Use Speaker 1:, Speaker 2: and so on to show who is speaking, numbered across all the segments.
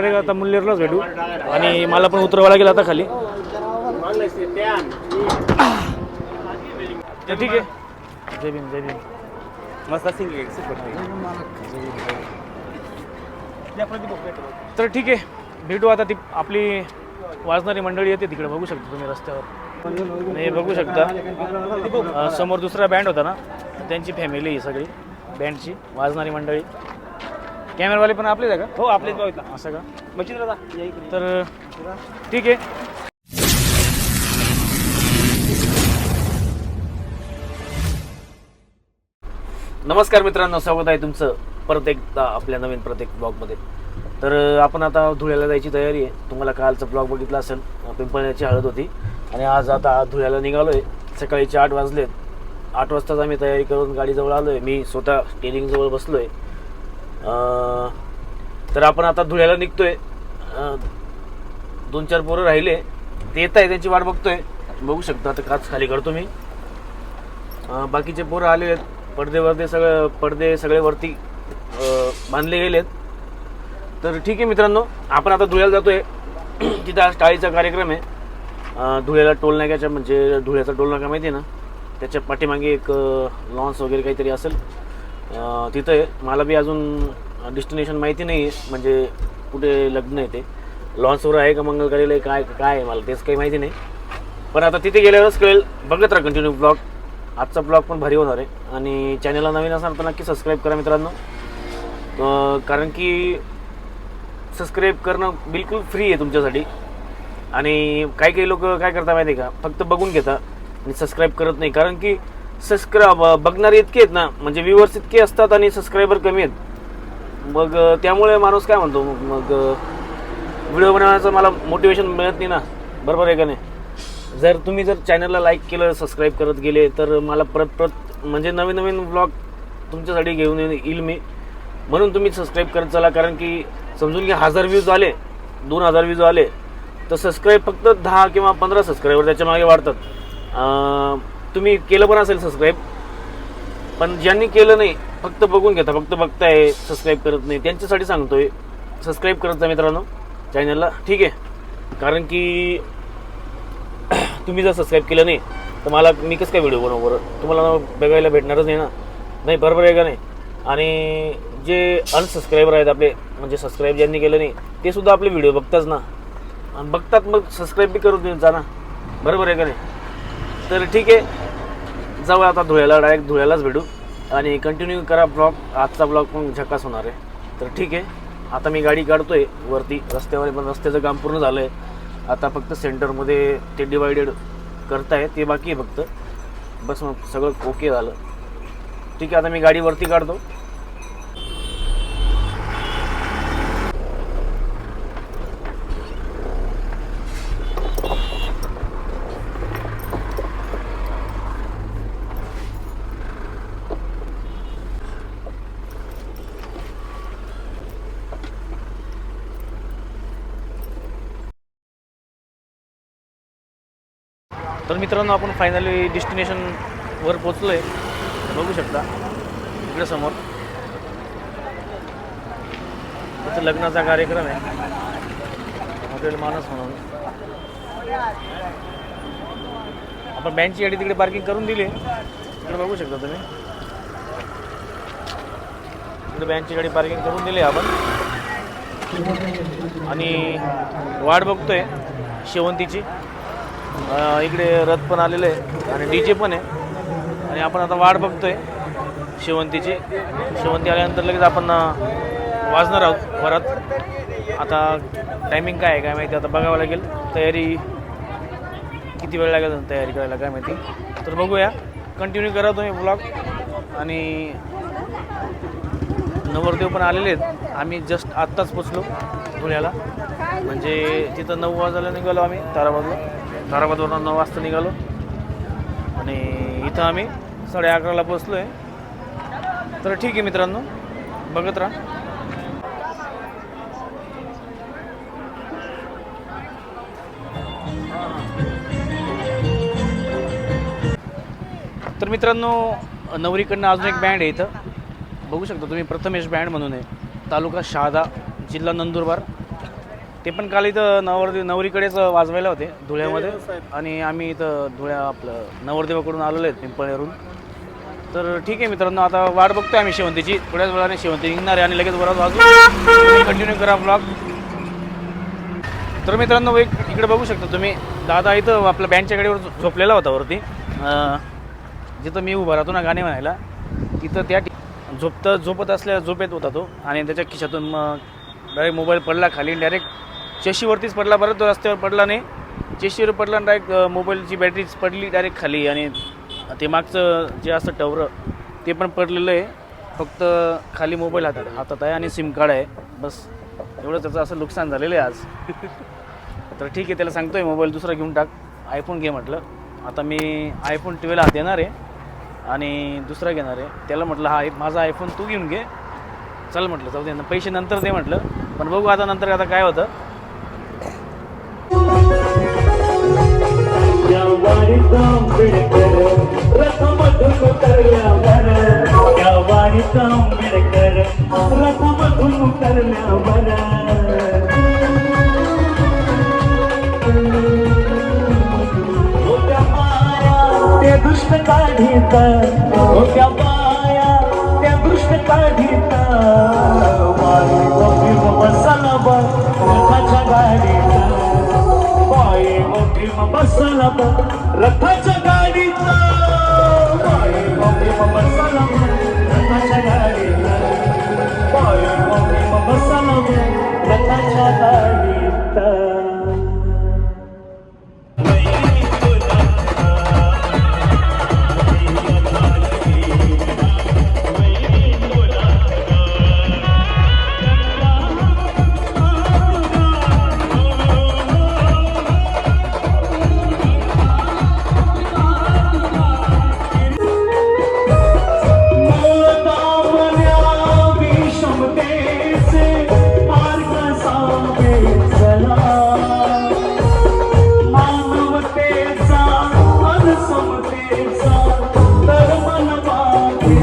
Speaker 1: Direct आता मुल्लेरलाच भेटू? आणि मला पण उतरवावं लागेल आता खाली. तर ठीक आहे. जय भीम जय भीम.
Speaker 2: मस्त सिंग
Speaker 1: तर ठीक आहे. भेटू आता ती आपली वाजणारी मंडळी येते तिकडे. बघू शकता तुम्ही रस्त्यावर. हे बघू शकता. समोर दुसरा बँड होता ना? त्यांची फॅमिली ही सगळी. बँडची वाजणारी मंडळी. कॅमेरावाले पण आपलेच आहे का?
Speaker 2: हो आपलेच बघितला
Speaker 1: असं का?
Speaker 2: मच्छिंद्र दादा या इकडे.
Speaker 1: तर ठीक आहे. नमस्कार मित्रांनो स्वागत आहे तुमचं परत एकदा आपल्या नवीन प्रत्येक ब्लॉगमध्ये तर अं, आपण आता धुळ्याला जायची तयारी आहे. तुम्हाला कालचा ब्लॉग बघितला असेल. अं, पिंपळण्याची हळद होती. आणि आज आता धुळ्याला निघालो आहे सकाळीचे आठ वाजलेत. आठ वाजताच आम्ही तयारी करून गाडीजवळ आलो आहे मी स्वतः स्टेरिंगजवळ बसलो आहे तर आपण आता धुळ्याला निघतोय. दोन चार पोरं राहिले. ते येत आहे त्यांची वाट बघतोय. बघू शकता आता काच खाली करतो मी. बाकीचे पोरं आले आहेत. पडदे वरदे सगळं पडदे सगळे वरती बांधले गेलेत. तर ठीक आहे मित्रांनो आपण आता धुळ्याला जातोय. तिथं आज टाळीचा कार्यक्रम आहे. धुळ्याला टोल नाक्याच्या म्हणजे धुळ्याचा टोल नाका माहिती आहे ना? त्याच्या पाठीमागे एक लॉन्स वगैरे काहीतरी असेल. तिथं आहे. मला बी अजून डेस्टिनेशन माहिती नाही आहे म्हणजे कुठे लग्न आहे ते. लॉन्सवर आहे का मंगलकडेला आहे काय काय आहे मला तेच काही माहिती नाही. पण आता तिथे गेल्यावरच कळेल. बघत राहा कंटिन्यू ब्लॉग आजचा ब्लॉग पण भारी होणार आहे. आणि चॅनलला नवीन असाल तर नक्की सबस्क्राईब करा मित्रांनो. कारण की सबस्क्राईब करणं बिलकुल फ्री आहे तुमच्यासाठी. आणि काही काही लोक काय करता माहिती आहे का? फक्त बघून घेता आणि सबस्क्राईब करत नाही. कारण की सबस्क्राईब बघणारे इतके आहेत ना म्हणजे व्ह्युअर्स इतके असतात आणि सबस्क्रायबर कमी आहेत. मग त्यामुळे माणूस काय म्हणतो मग व्हिडिओ बनवण्याचं मला मोटिवेशन मिळत नाही ना. बरोबर आहे का नाही? जर तुम्ही जर चॅनलला लाईक केलं सबस्क्राईब करत गेले तर मला परत परत म्हणजे नवीन नवीन ब्लॉग तुमच्यासाठी घेऊन येईल मी. म्हणून तुम्ही सबस्क्राईब करत चला कारण की समजून घ्या हजार व्ह्यूज आले दोन हजार व्ह्यूज आले तर सबस्क्राईब फक्त दहा किंवा पंधरा सबस्क्रायबर त्याच्यामागे वाढतात. तुम्ही केलं पण असेल सबस्क्राईब पण ज्यांनी केलं नाही फक्त बघून घेता फक्त बघताय सबस्क्राईब करत नाही त्यांच्यासाठी सांगतोय सबस्क्राईब करत जा मित्रांनो चॅनलला ठीक आहे? कारण की तुम्ही जर सबस्क्राईब केलं नाही तर मला मी कसं काय व्हिडिओ बनवू बरं? तुम्हाला बघायला भेटणारच नाही ना? नाही बरोबर आहे का नाही? आणि जे अनसबस्क्रायबर आहेत आपले म्हणजे सबस्क्राईब ज्यांनी केलं नाही ते सुद्धा आपले व्हिडिओ बघताच ना. आणि बघतात मग सबस्क्राईब बी करून देऊन जा ना. बरोबर आहे का नाही? तर ठीक आहे. जाऊ आता धुळ्याला डायरेक्ट धुळ्यालाच भेटू. आणि कंटिन्यू करा ब्लॉग आजचा ब्लॉग पण झकास होणार आहे. तर ठीक आहे. आता मी गाडी काढतोय वरती. रस्त्यावर पण रस्त्याचं काम पूर्ण झालं आहे आता फक्त सेंटरमध्ये ते डिवायडेड करताय. ते बाकी आहे फक्त. बस मग सगळं ओके झालं. ठीक आहे आता मी गाडी वरती काढतो. तर मित्रांनो आपण फायनली डेस्टिनेशनवर पोचलो आहे बघू शकता इकडे समोर. त्याचा लग्नाचा कार्यक्रम आहे. हॉटेल मानस म्हणून. आपण बँकची गाडी तिकडे पार्किंग करून दिली. इकडे बघू शकता तुम्ही. इकडे बँकची गाडी पार्किंग करून दिली आपण. आणि वाट बघतोय शेवंतीची. इकडे रथ पण आलेलं आहे आणि डी जे पण आहे. आणि आपण आता वाट बघतोय शेवंतीची. शेवंती आल्यानंतर लगेच आपण वाजणार आहोत परत. आता टायमिंग काय आहे काय माहिती? आता बघावं लागेल. तयारी किती वेळ लागेल तयारी करायला काय माहिती? तर बघूया. कंटिन्यू करा तुम्ही ब्लॉग आणि नवरदेव पण आलेले आहेत. आम्ही जस्ट आत्ताच पोचलो धुळ्याला म्हणजे तिथं नऊ वाजायला निघालो आम्ही ताराबादला धाराबादवरून नऊ वाजता निघालो. आणि इथं आम्ही साडे अकराला पोचलो आहे तर ठीक आहे मित्रांनो बघत राहा. तर मित्रांनो नवरीकडनं अजून एक बँड आहे इथं. बघू शकता तुम्ही प्रथमेश बँड म्हणून आहे. तालुका शहादा जिल्हा नंदुरबार. ते पण काल इथं नवरदेव नवरीकडेच वाजवायला होते धुळ्यामध्ये. आणि आम्ही इथं धुळ्या आपलं नवरदेवाकडून आलेलो आहेत पिंपळनेरून तर ठीक आहे मित्रांनो आता वाट बघतोय आम्ही शेवंतीची. थोड्याच वेळाने शेवंती निघणार आहे आणि लगेच वरात वाजू. कंटिन्यू करा ब्लॉग तर मित्रांनो एक इकडे बघू शकता तुम्ही. दादा इथं आपल्या बँडच्या गाडीवर झोपलेला होता वरती. जिथं मी उभा राहतो ना गाणे म्हणायला तिथं त्या झोपत झोपत असल्या झोपेत होता तो. आणि त्याच्या खिशातून मग डायरेक्ट मोबाईल पडला खाली. डायरेक्ट चेशीवरतीच पडला बरं तो रस्त्यावर पडला नाही. चेशीवर पडला आणि डायरेक्ट मोबाईलची बॅटरीच पडली डायरेक्ट खाली. आणि ते मागचं जे असं टवरं ते पण पडलेलं आहे. फक्त खाली मोबाईल हातात हातात आहे आणि सिम कार्ड आहे. बस एवढं त्याचं असं नुकसान झालेलं आहे आज. तर ठीक आहे त्याला सांगतोय मोबाईल दुसरा घेऊन टाक. आयफोन घे म्हटलं. आता मी आयफोन ट्वेल्व हात देणार आहे आणि दुसरा घेणार आहे. त्याला म्हटलं हा माझा आयफोन तू घेऊन घे. चल म्हटलं जाऊ दे. पैसे नंतर दे म्हटलं. पण बघू आता नंतर आता काय होतं.
Speaker 3: त्या वारीचा आंबेडकर रथमधून उतरल्यावर दुष्ट त्या दृष्ट काढीत. बसला रथाच्या
Speaker 1: गाडीचा.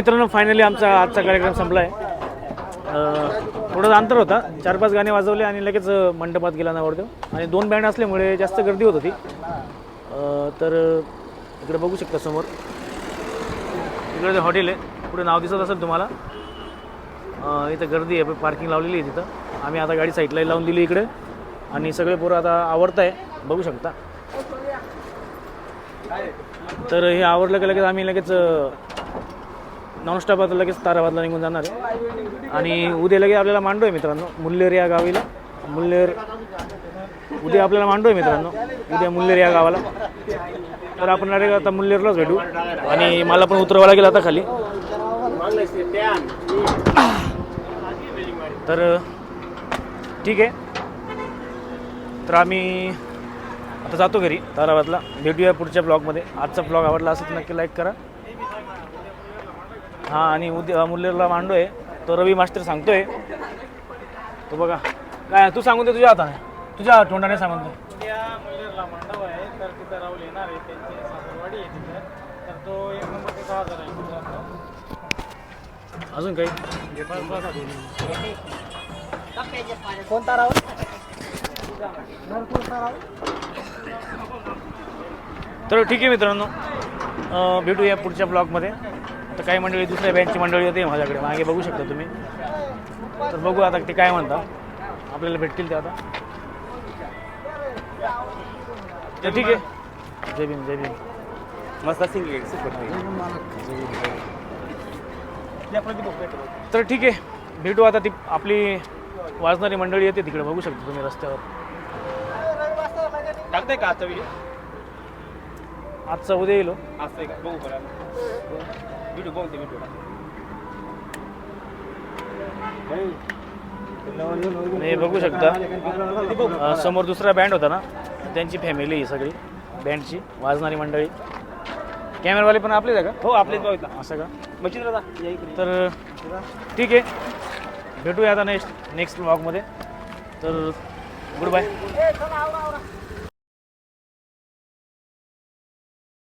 Speaker 1: मित्रांनो फायनली आमचा आजचा कार्यक्रम संपला आहे थोडं अंतर होता. चार पाच गाणे वाजवले आणि लगेच मंडपात गेला नवरदेव आणि दोन बँड असल्यामुळे जास्त गर्दी होत होती. तर इकडे बघू शकता समोर. इकडे ते हॉटेल आहे पुढे नाव दिसत असेल तुम्हाला. इथं गर्दी आहे पार्किंग लावलेली आहे तिथं. आम्ही आता गाडी साईडला लावून दिली इकडे. आणि सगळे पोरं आता आवडत आहे बघू शकता. तर हे आवडलं की लगेच आम्ही लगेच नॉनस्टॉप आता लगेच ताराबादला निघून जाणार आहे. आणि उद्या लगेच आपल्याला मांडू आहे मित्रांनो मुल्लेर या गावीला. मुल्लेर उद्या आपल्याला मांडू आहे मित्रांनो उद्या मुल्लेर या गावाला. तर आपण डायरेक्ट आता मुल्लेरलाच भेटू. आणि मला पण उतरवायला लागेल आता खाली. तर ठीक आहे. तर आम्ही आता जातो घरी ताराबादला भेटूया पुढच्या ब्लॉगमध्ये आजचा ब्लॉग आवडला असेल तर नक्की लाईक करा. हां आणि उद्या मुल्लेरला मांडो आहे तो रवी मास्टर सांगतोय. तो बघा. काय तू सांगून दे तुझ्या हाताने. तुझ्या तोंडाने सांगून दे.
Speaker 2: मुल्लेरला आहे. तर तिथं राहुल येणार आहे. त्यांची सासरवाडी आहे तिथं. तर तो एक नंबर तिथं हजर आहे. मित्रांनो.
Speaker 1: अजून काही?
Speaker 2: कोणता राहुल?
Speaker 1: तर ठीक आहे मित्रांनो. अं, भेटूया पुढच्या ब्लॉगमध्ये. आता काही मंडळी दुसऱ्या बँकची मंडळी येते माझ्याकडे. मागे बघू शकता तुम्ही. तर बघू आता ते काय म्हणता आपल्याला भेटतील ते आता. तर ठीक आहे. जय भीम जय भीम.
Speaker 2: मस्त सिंग
Speaker 1: तर ठीक आहे. भेटू आता ती आपली वाजणारी मंडळी येते तिकडे. बघू शकता तुम्ही रस्त्यावर.
Speaker 2: टाकताय का आजचा
Speaker 1: उद्या
Speaker 2: असं का? बघू व्हिडिओ व्हिडिओ
Speaker 1: आणि बघू शकता. समोर दुसरा बँड होता ना त्यांची फॅमिली ही सगळी बँडची वाजणारी मंडळी. कॅमेरावाले पण आपलेच आहे का?
Speaker 2: हो आपलेच बघितला
Speaker 1: असं का?
Speaker 2: इकडे.
Speaker 1: तर ठीक आहे. भेटूया आता नेक्स्ट नेक्स्ट ब्लॉगमध्ये तर गुड बाय